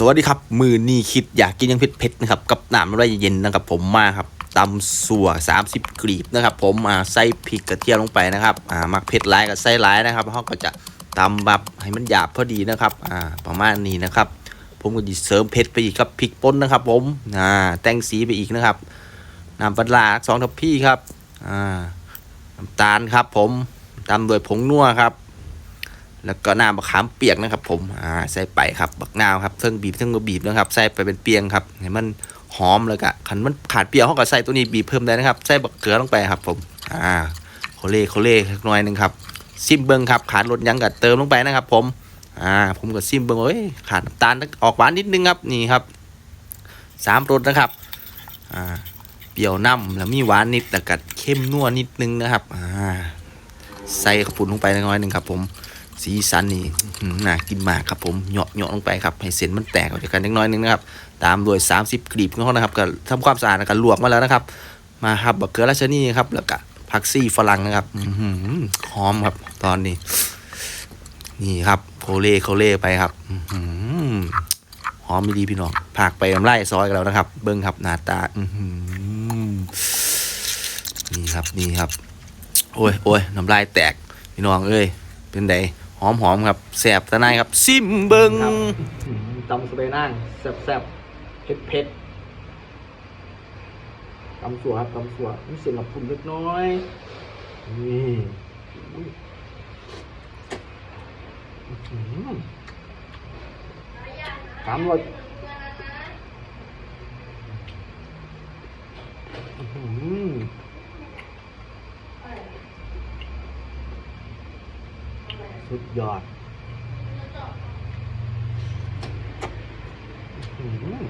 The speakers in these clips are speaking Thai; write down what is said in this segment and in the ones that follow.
สวัสดีครับ มือนี่คิดอยากกินยังเผ็ดเผ็ดๆนะครับ กับน้ำอะไรเย็นนะครับ ผมมาครับตำสัว30กรีบนะครับ ผมอ่าใส่พริกกระเทียมลงไปนะครับอ่ามักเผ็ดร้ายกับใส่ร้ายนะครับเขาก็จะตำแบบให้มันหยาบพอดีนะครับอ่าประมาณนี้นะครับ ผมก็จะเสริมเผ็ดไปอีกครับพริกป่นนะครับ ผมอ่าแต่งสีไปอีกนะครับน้ำปลาสองทัพพี่ครับอ่าน้ำตาลครับ ผมตามด้วยผงนัวครับ แล้วก็น้ำมะขามเปียกนะครับ ผมอ่าใส่ไปครับบักนาวครับเครื่องบีบเครื่องบีบนะครับใส่ไปเป็นเปียงครับให้มันหอมเลยกะขันมันขาดเปรี้ยวเขาก็ใส่ตัวนี้บีบเพิ่มได้นะครับใส่บักเกลือลงไปครับ ผมอ่าโคเล่โคเล่สักหน่อยหนึ่งครับซิมเบิงครับขาดรสยังกัดเติมลงไปนะครับ ผมอ่าผมก็ซิมเบิงเอ้ยขาดน้ำตาลออกหวานนิดนึงครับนี่ครับสามรสนะครับอ่าเปรี้ยวน้ำแล้วมีหวานนิดแต่กัดเข้มนัวนิดนึงนะครับอ่าใส่ขาวปุ่นลงไปหน่อยหนึ่งครับ ผม สีสันนี่น่ากินมากครับผมเหยาะเหยาะลงไปครับให้เส้นมันแตกออกจากกันเล็กน้อยนึงนะครับ ตามด้วย 30กลีบของเขานะครับก็ทำความสะอาดแล้วก็ลวกมาแล้วนะครับ มาครับบักเกลือราชนีครับ แล้วก็ผักซี่ฝรั่งนะครับหอมครับ ตอนนี้ นี่ครับโคเล่โคเล่ไปครับหอมดีพี่น้องผักไปน้ำไล่ซอยกันแล้วนะครับ เบิ้งครับหน้าตาอื้อหือนี่ครับนี่ครับ โอ้ยโอ้ยน้ำลายแตกพี่น้องเอ้ยเป็นได หอมหอมครับแสบตะนายครับซิมเบิงครับตำสเปนั่งแซ่บแซ่บเผ็ดเผ็ดตำสัวครับตำสัวมีเสียงกับพุ่นเล็กน้อยนี่สามรสอื้อหือ สุดยอดอืม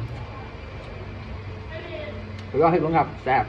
แล้วก็ให้ผมครับแซ่บ